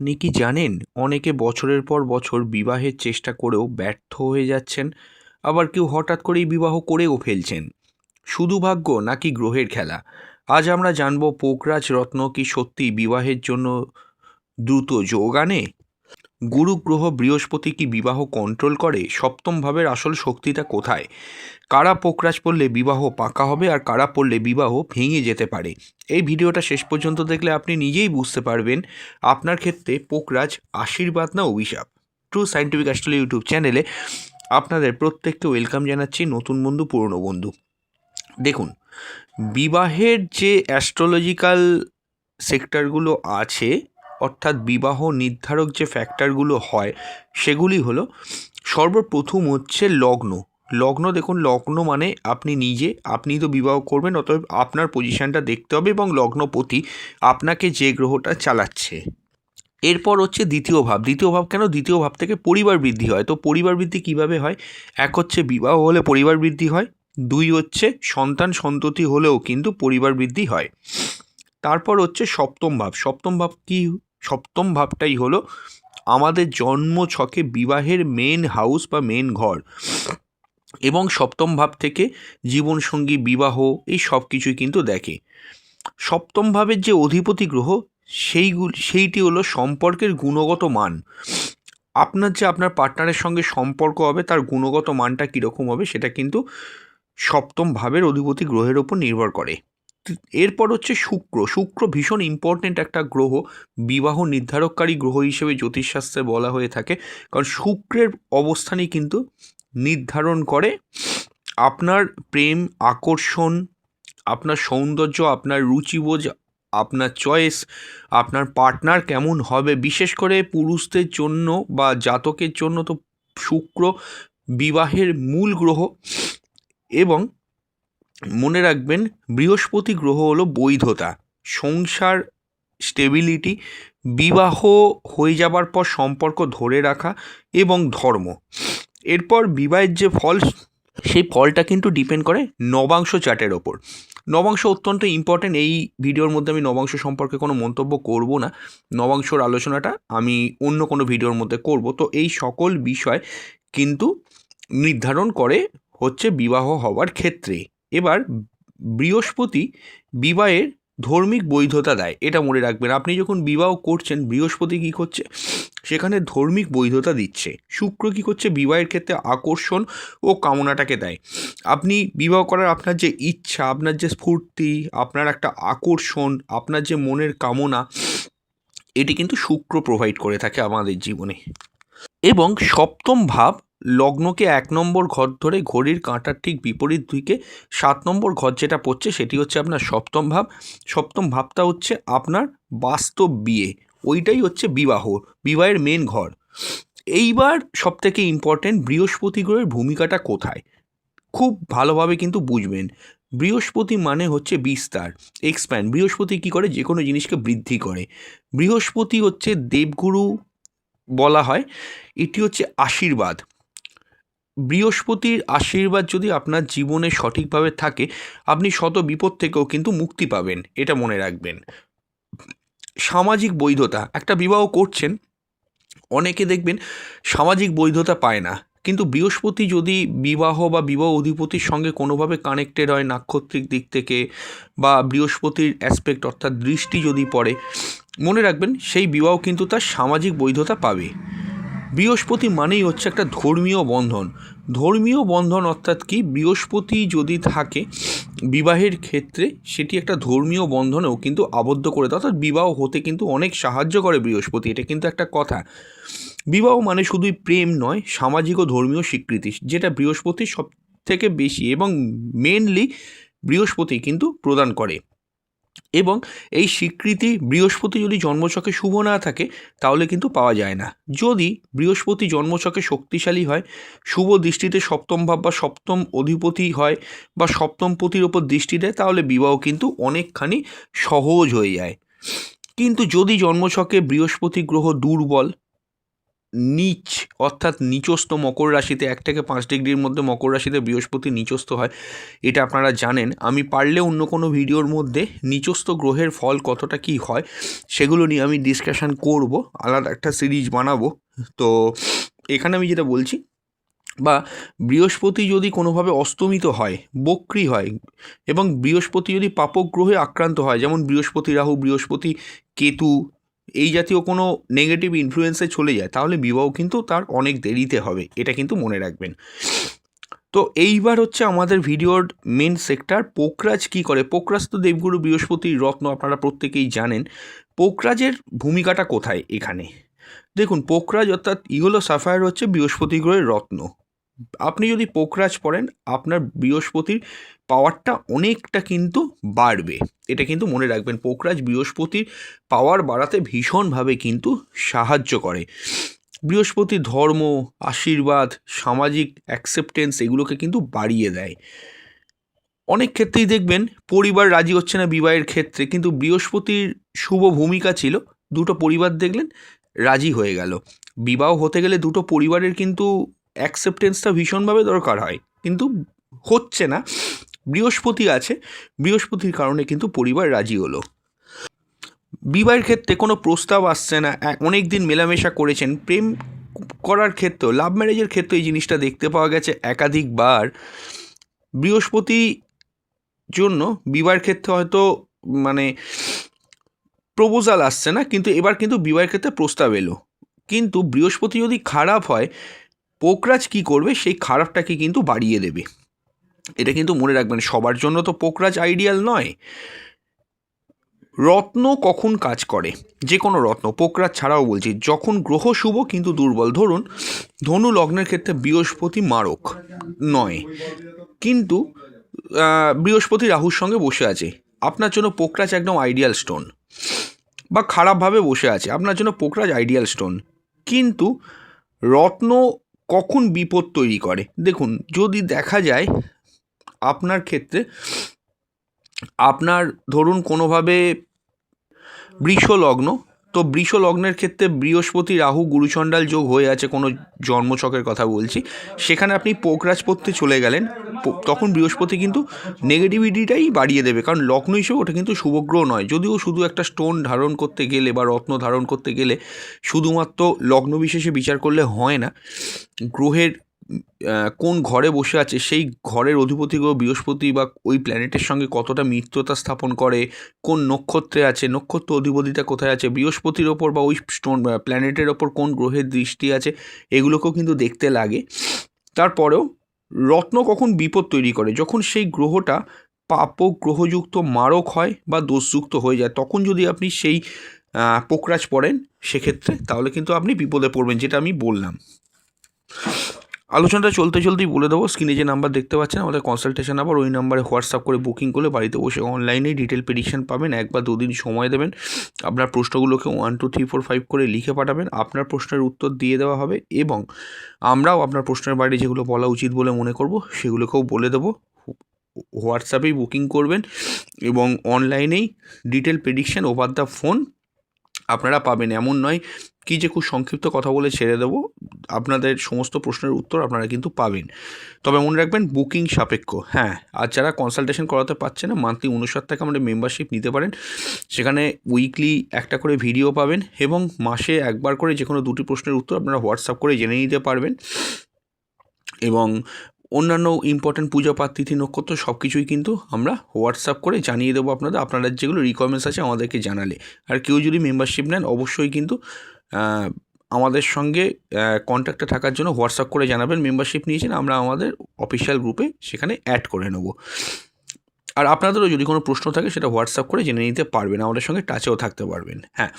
আপনি কি জানেন, অনেকে বছরের পর বছর বিবাহের চেষ্টা করেও ব্যর্থ হয়ে যাচ্ছেন, আবার কেউ হঠাৎ করেই বিবাহ করেও ফেলছেন? শুধু ভাগ্য নাকি গ্রহের খেলা? আজ আমরা জানব পোকরাজ রত্ন কি সত্যি বিবাহের জন্য দ্রুত যোগ আনে? গুরু গ্রহ বৃহস্পতি কি বিবাহ কন্ট্রোল করে? সপ্তম ভাবের আসল শক্তিটা কোথায়? কারা পোকরাজ পড়লে বিবাহ পাকা হবে আর কারা পড়লে বিবাহ ভেঙে যেতে পারে? এই ভিডিওটা শেষ পর্যন্ত দেখলে আপনি নিজেই বুঝতে পারবেন আপনার ক্ষেত্রে পোকরাজ, আশীর্বাদ না অভিশাপ। ট্রু সাইন্টিফিক অ্যাস্ট্রোলি ইউটিউব চ্যানেলে আপনাদের প্রত্যেককে ওয়েলকাম জানাচ্ছি নতুন বন্ধু, পুরনো বন্ধু। দেখুন, বিবাহের যে অ্যাস্ট্রোলজিক্যাল সেক্টরগুলো আছে অর্থাৎ বিবাহ নির্ধারক যে ফ্যাক্টরগুলো হয়, সেগুলি হলো, সর্বপ্রথম হচ্ছে লগ্ন। লগ্ন দেখুন, লগ্ন মানে আপনি নিজে, আপনি তো বিবাহ করবেন, অতএব আপনার পজিশনটা দেখতে হবে এবং লগ্নপতি আপনাকে যে গ্রহটা চালাচ্ছে। এরপর হচ্ছে দ্বিতীয় ভাব। দ্বিতীয় ভাব কেন? দ্বিতীয় ভাব থেকে পরিবার বৃদ্ধি হয়। তো পরিবার বৃদ্ধি কীভাবে হয়? এক হচ্ছে বিবাহ হলে পরিবার বৃদ্ধি হয়, দুই হচ্ছে সন্তান সন্ততি হলেও কিন্তু পরিবার বৃদ্ধি হয়। তারপর হচ্ছে সপ্তম ভাব। সপ্তম ভাব কি সপ্তম ভাবটাই হলো আমাদের জন্ম ছকে বিবাহের মেন হাউস বা মেন ঘর এবং সপ্তম ভাব থেকে জীবনসঙ্গী, বিবাহ এই সব কিছুই কিন্তু দেখে। সপ্তম ভাবের যে অধিপতি গ্রহ সেইগুলি, সেইটি হলো সম্পর্কের গুণগত মান। আপনার যে আপনার পার্টনারের সঙ্গে সম্পর্ক হবে তার গুণগত মানটা কীরকম হবে সেটা কিন্তু সপ্তম ভাবের অধিপতি গ্রহের ওপর নির্ভর করে। এরপর হচ্ছে শুক্র। শুক্র ভীষণ ইম্পর্ট্যান্ট একটা গ্রহ। বিবাহ নির্ধারককারী গ্রহ হিসেবে জ্যোতিষশাস্ত্রে বলা হয়ে থাকে। কারণ শুক্রের অবস্থানই কিন্তু নির্ধারণ করে আপনার প্রেম, আকর্ষণ, আপনার সৌন্দর্য, আপনার রুচিবোঝ, আপনার চয়েস আপনার পার্টনার কেমন হবে। বিশেষ করে পুরুষদের জন্য বা জাতকের জন্য তো শুক্র বিবাহের মূল গ্রহ এবং মনে রাখবেন, বৃহস্পতি গ্রহ হলো বৈধতা, সংসার স্টেবিলিটি বিবাহ হয়ে যাবার পর সম্পর্ক ধরে রাখা এবং ধর্ম। এরপর বিবাহের যে ফল, সেই ফলটা কিন্তু ডিপেন্ড করে নবাংশ চার্টের ওপর। নবাংশ অত্যন্ত ইম্পর্ট্যান্ট এই ভিডিওর মধ্যে আমি নবাংশ সম্পর্কে কোনো মন্তব্য করব না। নবাংশর আলোচনাটা আমি অন্য কোনো ভিডিওর মধ্যে করব। তো এই সকল বিষয় কিন্তু নির্ধারণ করে হচ্ছে বিবাহ হওয়ার ক্ষেত্রে। এবার বৃহস্পতি বিবাহের ধর্মিক বৈধতা দেয়, এটা মনে রাখবেন। আপনি যখন বিবাহ করছেন, বৃহস্পতি কী করছে? সেখানে ধর্মিক বৈধতা দিচ্ছে। শুক্র কী করছে? বিবাহের ক্ষেত্রে আকর্ষণ ও কামনাটাকে দেয়। আপনি বিবাহ করার আপনার যে ইচ্ছা, আপনার যে স্ফূর্তি, আপনার একটা আকর্ষণ, আপনার যে মনের কামনা, এটি কিন্তু শুক্র প্রোভাইড করে থাকে আমাদের জীবনে। এবং সপ্তম ভাব লগ্নকে এক নম্বর ঘর ধরে ঘড়ির কাঁটার ঠিক বিপরীত দিকে সাত নম্বর ঘর যেটা পড়ছে সেটি হচ্ছে আপনার সপ্তম ভাব। সপ্তম ভাবটা হচ্ছে আপনার বাস্তব বিয়ে। ওইটাই হচ্ছে বিবাহ, বিবাহের মেন ঘর। এইবার সবথেকে ইম্পর্ট্যান্ট বৃহস্পতি গ্রহের ভূমিকাটা কোথায়? খুব ভালোভাবে কিন্তু বুঝবেন। বৃহস্পতি মানে হচ্ছে বিস্তার এক্সপ্যান্ড বৃহস্পতি কি করে? যে কোনো জিনিসকে বৃদ্ধি করে। বৃহস্পতি হচ্ছে দেবগুরু বলা হয়, এটি হচ্ছে আশীর্বাদ। বৃহস্পতির আশীর্বাদ যদি আপনার জীবনে সঠিকভাবে থাকে, আপনি শত বিপদ থেকেও কিন্তু মুক্তি পাবেন, এটা মনে রাখবেন। সামাজিক বৈধতা, একটা বিবাহ করছেন, অনেকে দেখবেন সামাজিক বৈধতা পায় না, কিন্তু বৃহস্পতি যদি বিবাহ বা বিবাহ অধিপতির সঙ্গে কোনোভাবে কানেক্টেড হয় নাক্ষত্রিক দিক থেকে বা বৃহস্পতির অ্যাসপেক্ট অর্থাৎ দৃষ্টি যদি পড়ে, মনে রাখবেন সেই বিবাহ কিন্তু তার সামাজিক বৈধতা পাবে। বৃহস্পতি মানেই হচ্ছে একটা ধর্মীয় বন্ধন। ধর্মীয় বন্ধন অর্থাৎ কি? বৃহস্পতি যদি থাকে বিবাহের ক্ষেত্রে, সেটি একটা ধর্মীয় বন্ধনেও কিন্তু আবদ্ধ করে দেয়। অর্থাৎ বিবাহ হতে কিন্তু অনেক সাহায্য করে বৃহস্পতি, এটা কিন্তু একটা কথা। বিবাহ মানে শুধুই প্রেম নয়, সামাজিক ও ধর্মীয় স্বীকৃতি, যেটা বৃহস্পতি সব থেকে বেশি এবং মেনলি বৃহস্পতি কিন্তু প্রদান করে। এবং এই স্বীকৃতি বৃহস্পতি যদি জন্মচকে শুভ না থাকে, তাহলে কিন্তু পাওয়া যায় না। যদি বৃহস্পতি জন্মচকে শক্তিশালী হয়, শুভ দৃষ্টিতে সপ্তম ভাব বা সপ্তম অধিপতি হয় বা সপ্তম পতির ওপর দৃষ্টি দেয়, তাহলে বিবাহ কিন্তু অনেকখানি সহজ হয়ে যায়। কিন্তু যদি জন্মছকে বৃহস্পতি গ্রহ দুর্বল নিচ, অর্থাৎ নিচস্থ মকর রাশিতে এক থেকে পাঁচ ডিগ্রির মধ্যে মকর রাশিতে বৃহস্পতি নিচস্থ হয়, এটা আপনারা জানেন। আমি পারলে অন্য কোনো ভিডিওর মধ্যে নিচস্থ গ্রহের ফল কতটা কি হয়, সেগুলো নিয়ে আমি ডিসকাশন করব। আলাদা একটা সিরিজ বানাবো। তো এখানে আমি যেটা বলছি, বা বৃহস্পতি যদি কোনোভাবে অস্তমিত হয়, বক্রি হয়, এবং বৃহস্পতি যদি পাপক গ্রহে আক্রান্ত হয়, যেমন বৃহস্পতি রাহু, বৃহস্পতি কেতু এই জাতীয় কোনো নেগেটিভ ইনফ্লুয়েন্সে চলে যায়, তাহলে বিবাহ কিন্তু তার অনেক দেরিতে হবে, এটা কিন্তু মনে রাখবেন। তো এইবার হচ্ছে আমাদের ভিডিওর মেন সেক্টর পোকরাজ কি করে? পোকরাজ তো দেবগুরু বৃহস্পতির রত্ন আপনারা প্রত্যেকেই জানেন। পোকরাজের ভূমিকাটা কোথায় এখানে? দেখুন, পোকরাজ অর্থাৎ ইগোলো সাফায়ার হচ্ছে বৃহস্পতি গ্রহের রত্ন। আপনি যদি পোকরাজ পড়েন, আপনার বৃহস্পতির পাওয়ারটা অনেকটা কিন্তু বাড়বে। এটা কিন্তু মনে রাখবেন পোকরাজ বৃহস্পতির পাওয়ার বাড়াতে ভীষণভাবে কিন্তু সাহায্য করে। বৃহস্পতি ধর্ম, আশীর্বাদ, সামাজিক অ্যাকসেপ্টেন্স এগুলোকে কিন্তু বাড়িয়ে দেয়। অনেক ক্ষেত্রেই দেখবেন, পরিবার রাজি হচ্ছে না বিবাহের ক্ষেত্রে, কিন্তু বৃহস্পতির শুভ ভূমিকা ছিল, দুটো পরিবার দেখলেন রাজি হয়ে গেল। বিবাহ হতে গেলে দুটো পরিবারের কিন্তু অ্যাকসেপ্টেন্সটা ভীষণভাবে দরকার হয়। কিন্তু হচ্ছে না। বৃহস্পতি আছে, বৃহস্পতির কারণে কিন্তু পরিবার রাজি হলো। বিবাহের ক্ষেত্রে কোনো প্রস্তাব আসছে না অনেক দিন মেলামেশা করেছেন। প্রেম করার ক্ষেত্রেও লাভ ম্যারেজের ক্ষেত্রে এই জিনিসটা দেখতে পাওয়া গেছে একাধিকবার। বৃহস্পতি জন্য বিবাহের ক্ষেত্রে হয়তো মানে প্রপোজাল আসছে না, কিন্তু এবার কিন্তু বিবাহের ক্ষেত্রে প্রস্তাব এলো। কিন্তু বৃহস্পতি যদি খারাপ হয়, পোকরাজ কি করবে? সেই খারাপটাকে কিন্তু বাড়িয়ে দেবে। এটা কিন্তু মনে রাখবেন, সবার জন্য তো পোকরাজ আইডিয়াল নয়। রত্ন কখন কাজ করে? যে কোনো রত্ন, পোকরাজ ছাড়াও বলছি, যখন গ্রহ শুভ কিন্তু দুর্বল। ধরুন, ধনু লগ্নের ক্ষেত্রে বৃহস্পতি মারক নয়, কিন্তু বৃহস্পতি রাহুর সঙ্গে বসে আছে। আপনার জন্য পোকরাজ একদম আইডিয়াল স্টোন বা খারাপভাবে বসে আছে, আপনার জন্য পোকরাজ আইডিয়াল স্টোন কিন্তু, রত্ন কখন বিপদ তৈরি করে? দেখুন, যদি দেখা যায় আপনার ক্ষেত্রে, আপনার ধরুন কোনোভাবে বৃষ লগ্ন তো বৃষ লগ্নের ক্ষেত্রে বৃহস্পতি, রাহু, গুরুচণ্ডাল যোগ হয়ে আছে, কোনো জন্মছকের কথা বলছি, সেখানে আপনি পোকরাজ পড়তে চলে গেলেন তখন বৃহস্পতি কিন্তু নেগেটিভিটিটাই বাড়িয়ে দেবে, কারণ লগ্ন হিসেবে ওটা কিন্তু শুভগ্রহ নয়, যদিও শুধু একটা স্টোন ধারণ করতে গেলে বা রত্ন ধারণ করতে গেলে, শুধুমাত্র লগ্ন বিশেষে বিচার করলে হয় না, গ্রহের কোন ঘরে বসে আছে, সেই ঘরের অধিপতি গ্রহ বৃহস্পতি বা ওই প্ল্যানেটের সঙ্গে কতটা মিত্রতা স্থাপন করে, কোন নক্ষত্রে আছে, নক্ষত্র অধিপতিটা কোথায় আছে, বৃহস্পতির ওপর বা ওই স্টোন প্ল্যানেটের ওপর কোন গ্রহের দৃষ্টি আছে, এগুলোকেও কিন্তু দেখতে লাগে। তারপরেও রত্ন কখন বিপদ তৈরি করে, যখন সেই গ্রহটা পাপক গ্রহযুক্ত মারক হয় বা দোষযুক্ত হয়ে যায়, তখন যদি আপনি সেই পোকরাজ পড়েন, সেক্ষেত্রে তাহলে কিন্তু আপনি বিপদে পড়বেন, যেটা আমি বললাম। আলোচনাটা চলতে চলতেই বলে দেবো। স্ক্রিনে যে নাম্বার দেখতে পাচ্ছেন, আমাদের কনসালটেশন নাম্বার ওই নাম্বারে হোয়াটসঅ্যাপ করে বুকিং করলে বাড়িতে বসে অনলাইনেই ডিটেল প্রেডিকশন পাবেন। এক বা দুদিন সময় দেবেন। আপনার প্রশ্নগুলোকে one two three four five করে লিখে পাঠাবেন। আপনার প্রশ্নের উত্তর দিয়ে দেওয়া হবে এবং আমরাও আপনার প্রশ্নের বাইরে যেগুলো বলা উচিত বলে মনে করব, সেগুলোকেও বলে দেবো। হোয়াটসঅ্যাপেই বুকিং করবেন এবং অনলাইনেই detail prediction over the phone আপনারা পাবেন। এমন নয় কি যে খুব সংক্ষিপ্ত কথা বলে ছেড়ে দেবো। আপনাদের সমস্ত প্রশ্নের উত্তর আপনারা কিন্তু পাবেন। তবে মনে রাখবেন, বুকিং সাপেক্ষ। হ্যাঁ আর যারা কনসালটেশন করাতে পারছে না মান্থলি উনষাট টাকা আমাদের মেম্বারশিপ নিতে পারেন। সেখানে উইকলি একটা করে ভিডিও পাবেন এবং মাসে একবার করে যে কোনো দুটি প্রশ্নের উত্তর আপনারা হোয়াটসঅ্যাপ করে জেনে নিতে পারবেন। এবং অন্যান্য ইম্পর্ট্যান্ট পূজা পাঠ, তিথি, নক্ষত্র সব কিছুই কিন্তু আমরা হোয়াটসঅ্যাপ করে জানিয়ে দেবো আপনাদের। আপনারা যেগুলো রিকোয়ারমেন্টস আছে আমাদেরকে জানালে। আর কেউ যদি মেম্বারশিপ নেন, অবশ্যই কিন্তু আমাদের সঙ্গে কন্ট্যাক্টে থাকার জন্য হোয়াটসঅ্যাপ করে জানাবেন। মেম্বারশিপ নিয়েছেন, আমরা আমাদের অফিসিয়াল গ্রুপে সেখানে অ্যাড করে নেব। আর আপনাদেরও যদি কোনো প্রশ্ন থাকে, সেটা হোয়াটসঅ্যাপ করে জেনে নিতে পারবেন। আমাদের সঙ্গে টাচেও থাকতে পারবেন। হ্যাঁ।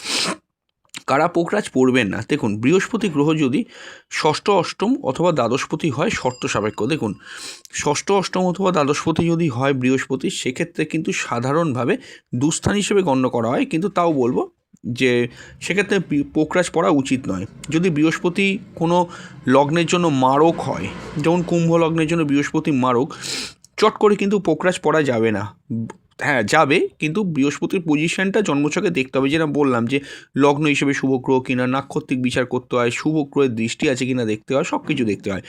কারা পোকরাজ পড়বেন না? দেখুন, বৃহস্পতি গ্রহ যদি ষষ্ঠ অষ্টম অথবা দ্বাদশপতি হয়, শর্ত সাপেক্ষ। দেখুন, ষষ্ঠ অষ্টম অথবা দ্বাদশপতি যদি হয় বৃহস্পতি, সেক্ষেত্রে কিন্তু সাধারণভাবে দুস্থান হিসেবে গণ্য করা হয়। কিন্তু তাও বলব যে, সেক্ষেত্রে পোকরাজ পড়া উচিত নয়। যদি বৃহস্পতি কোনো লগ্নের জন্য মারক হয়, যেমন কুম্ভ লগ্নের জন্য বৃহস্পতি মারক, চট করে কিন্তু পোকরাজ পড়া যাবে না। হ্যাঁ যাবে, কিন্তু বৃহস্পতির পজিশনটা জন্মছকে দেখতে হবে। যেটা বললাম যে, লগ্ন হিসেবে শুভ গ্রহ কিনা, নাক্ষত্রিক বিচার করতে হয়, শুভ গ্রহের দৃষ্টি আছে কিনা দেখতে হয় সব কিছু দেখতে হয়।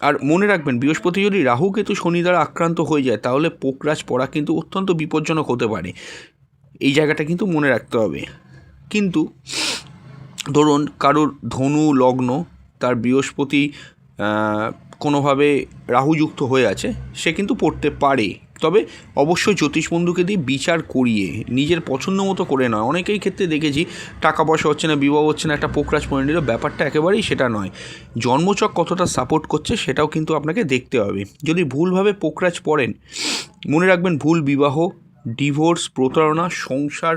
আর মনে রাখবেন, বৃহস্পতি যদি রাহু কেতু শনি দ্বারা আক্রান্ত হয়ে যায়, তাহলে পোকরাজ পড়া কিন্তু অত্যন্ত বিপজ্জনক হতে পারে। এই জায়গাটা কিন্তু মনে রাখতে হবে। কিন্তু, ধরুন কারোর ধনু, লগ্ন, তার বৃহস্পতি কোনোভাবে রাহুযুক্ত হয়ে আছে, সে কিন্তু পড়তে পারে। তবে অবশ্যই জ্যোতিষ বন্ধুকে দিয়ে বিচার করিয়ে নিজের পছন্দ মতো করে নয়। অনেকেই ক্ষেত্রে দেখেছি টাকা পয়সা হচ্ছে না, বিবাহ হচ্ছে না, একটা পোকরাজ পড়ে নিল ব্যাপারটা একেবারেই সেটা নয়। জন্মচক কতটা সাপোর্ট করছে সেটাও কিন্তু আপনাকে দেখতে হবে। যদি ভুলভাবে পোকরাজ পড়েন, মনে রাখবেন ভুল বিবাহ ডিভোর্স প্রতারণা, সংসার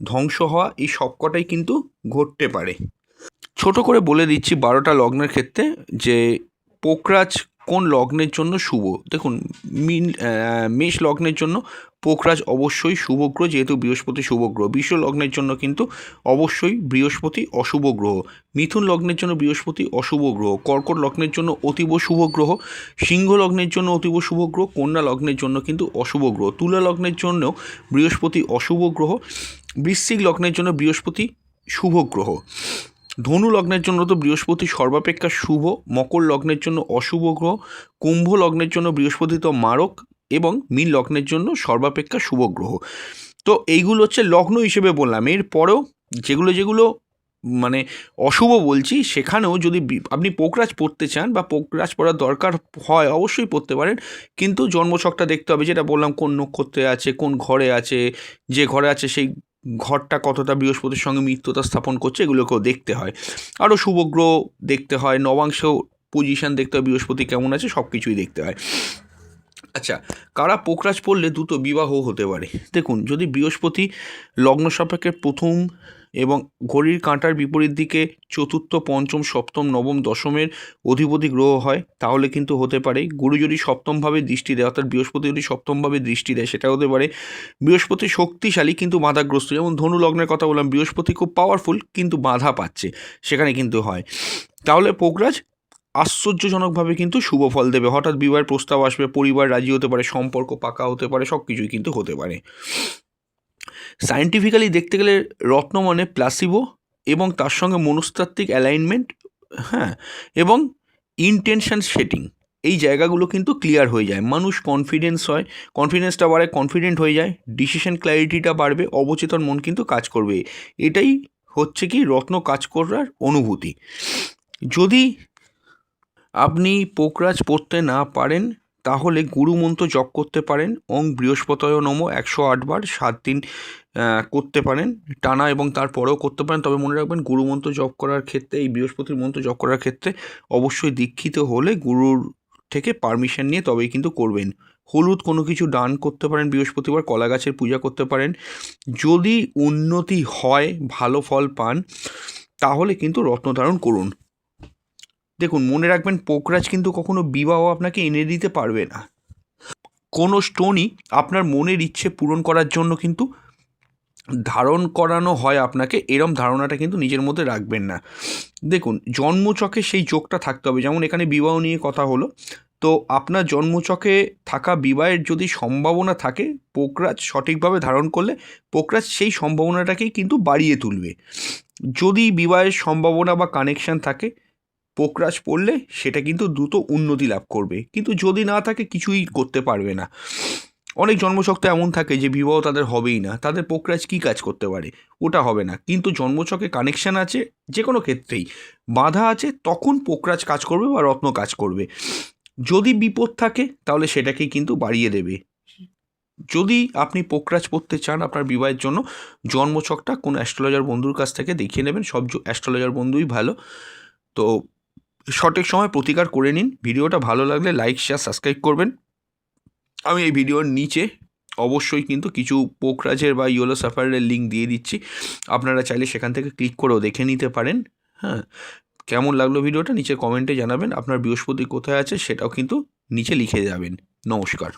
ধ্বংস হওয়া, এই সবকটাই কিন্তু ঘটতে পারে। ছোট করে বলে দিচ্ছি বারোটা লগ্নের ক্ষেত্রে যে পোকরাজ কোন লগ্নের জন্য শুভ? দেখুন, মিন মেষ লগ্নের জন্য পোকরাজ অবশ্যই শুভ গ্রহ, যেহেতু বৃহস্পতি শুভ গ্রহ। বিশ্ব লগ্নের জন্য কিন্তু অবশ্যই বৃহস্পতি অশুভ গ্রহ। মিথুন লগ্নের জন্য বৃহস্পতি অশুভ গ্রহ। কর্কট লগ্নের জন্য অতীব শুভ গ্রহ। সিংহ লগ্নের জন্য অতীব শুভ গ্রহ। কন্যা লগ্নের জন্য কিন্তু অশুভ গ্রহ। তুলা লগ্নের জন্য বৃহস্পতি অশুভ গ্রহ। বৃশ্চিক লগ্নের জন্য বৃহস্পতি শুভ গ্রহ। ধনু লগ্নের জন্য তো বৃহস্পতি সর্বাপেক্ষা শুভ, মকর লগ্নের জন্য অশুভ গ্রহ, কুম্ভ লগ্নের জন্য বৃহস্পতি তো মারক এবং মীন লগ্নের জন্য সর্বাপেক্ষা শুভ গ্রহ। তো এইগুলো হচ্ছে লগ্ন হিসেবে বললাম। এর পরেও যেগুলো যেগুলো মানে অশুভ বলছি, সেখানেও যদি আপনি পোকরাজ পড়তে চান বা পোকরাজ পড়ার দরকার হয় অবশ্যই পড়তে পারেন। কিন্তু জন্মছকটা দেখতে হবে, যেটা বললাম কোন নক্ষত্রে আছে, কোন ঘরে আছে, যে ঘরে আছে সেই ঘরটা কতটা বৃহস্পতির সঙ্গে মিত্রতা স্থাপন করছে এগুলোকেও দেখতে হয়। আরও শুভগ্রহ দেখতে হয় নবাংশ পজিশন দেখতে হয়, বৃহস্পতি কেমন আছে সব কিছুই দেখতে হয়। আচ্ছা কারা পোকরাজ পড়লে দুটো বিবাহ হতে পারে? দেখুন, যদি বৃহস্পতি লগ্ন সাপেক্ষে প্রথম এবং ঘড়ির কাঁটার বিপরীত দিকে চতুর্থ, পঞ্চম, সপ্তম, নবম, দশমের অধিপতি গ্রহ হয়, তাহলে কিন্তু হতে পারে গুরু যদি সপ্তমভাবে দৃষ্টি দেয়, অর্থাৎ বৃহস্পতি যদি সপ্তমভাবে দৃষ্টি দেয় সেটা হতে পারে। বৃহস্পতি শক্তিশালী কিন্তু বাধাগ্রস্ত, যেমন ধনু লগ্নের কথা বললাম, বৃহস্পতি খুব পাওয়ারফুল কিন্তু বাধা পাচ্ছে, সেখানে কিন্তু হয়। তাহলে পোকরাজ আশ্চর্যজনকভাবে কিন্তু শুভ ফল দেবে, হঠাৎ বিবাহের প্রস্তাব আসবে, পরিবার রাজি হতে পারে, সম্পর্ক পাকা হতে পারে সব কিছুই কিন্তু হতে পারে। সায়েন্টিফিক্যালি দেখতে গেলে রত্ন মানে প্লাসিবো এবং তার সঙ্গে মনস্তাত্ত্বিক অ্যালাইনমেন্ট হ্যাঁ এবং ইনটেনশন সেটিং এই জায়গাগুলো কিন্তু ক্লিয়ার হয়ে যায়। মানুষ কনফিডেন্স হয় কনফিডেন্সটা বাড়ে কনফিডেন্ট হয়ে যায় ডিসিশন ক্ল্যারিটিটা বাড়বে, অবচেতন মন কিন্তু কাজ করবে। এটাই হচ্ছে কি রত্ন কাজ করার অনুভূতি। যদি আপনি পোকরাজ পড়তে না পারেন তাহলে গুরুমন্ত্র জপ করতে পারেন, ওং বৃহস্পতয় নম একশো আটবার সাত দিন করতে পারেন, টানা এবং তারপরেও করতে পারেন। তবে মনে রাখবেন গুরুমন্ত্র জপ করার ক্ষেত্রে, এই বৃহস্পতির মন্ত্র জপ করার ক্ষেত্রে অবশ্যই দীক্ষিত হলে গুরুর থেকে পারমিশন নিয়ে তবেই কিন্তু করবেন। হলুদ কোনো কিছু দান করতে পারেন, বৃহস্পতিবার কলা গাছের পূজা করতে পারেন। যদি উন্নতি হয়, ভালো ফল পান, তাহলে কিন্তু রত্ন ধারণ করুন। দেখুন, মনে রাখবেন পোকরাজ কিন্তু কখনো বিবাহ আপনাকে এনে দিতে পারবে না। কোনো স্টোনই আপনার মনের ইচ্ছে পূরণ করার জন্য কিন্তু ধারণ করানো হয় আপনাকে, এরম ধারণাটা কিন্তু নিজের মধ্যে রাখবেন না। দেখুন, জন্মচকে সেই যোগটা থাকতে হবে, যেমন এখানে বিবাহ নিয়ে কথা হলো। তো আপনার জন্মচকে থাকা বিবাহের যদি সম্ভাবনা থাকে, পোকরাজ সঠিকভাবে ধারণ করলে পোকরাজ সেই সম্ভাবনাটাকেই কিন্তু বাড়িয়ে তুলবে। যদি বিবাহের সম্ভাবনা বা কানেকশান থাকে পোকরাজ পড়লে সেটা কিন্তু দ্রুত উন্নতি লাভ করবে। কিন্তু যদি না থাকে, কিছুই করতে পারবে না। অনেক জন্মছক এমন থাকে যে বিবাহ তাদের হবেই না। তাদের পোকরাজ কী কাজ করতে পারে? ওটা হবে না। কিন্তু জন্মচকে কানেকশান আছে যে কোনো ক্ষেত্রেই। বাধা আছে, তখন পোকরাজ কাজ করবে বা রত্ন কাজ করবে। যদি বিপদ থাকে, তাহলে সেটাকেই কিন্তু বাড়িয়ে দেবে। যদি আপনি পোকরাজ পড়তে চান আপনার বিবাহের জন্য, জন্মছকটা কোনো অ্যাস্ট্রোলজার বন্ধুর কাছ থেকে দেখিয়ে নেবেন। সব অ্যাস্ট্রোলজার বন্ধুই ভালো। তো সঠিক সময় প্রতিকার করে নিন। ভিডিওটা ভালো লাগলে লাইক শেয়ার সাবস্ক্রাইব করবেন। আমি এই ভিডিওর নিচে অবশ্যই কিন্তু কিছু পোকরাজের বা ইয়েলো সাফারের লিঙ্ক দিয়ে দিচ্ছি। আপনারা চাইলে সেখান থেকে ক্লিক করেও দেখে নিতে পারেন। হ্যাঁ কেমন লাগল ভিডিওটা নিচে কমেন্টে জানাবেন। আপনার বৃহস্পতি কোথায় আছে সেটাও কিন্তু নিচে লিখে যাবেন। নমস্কার।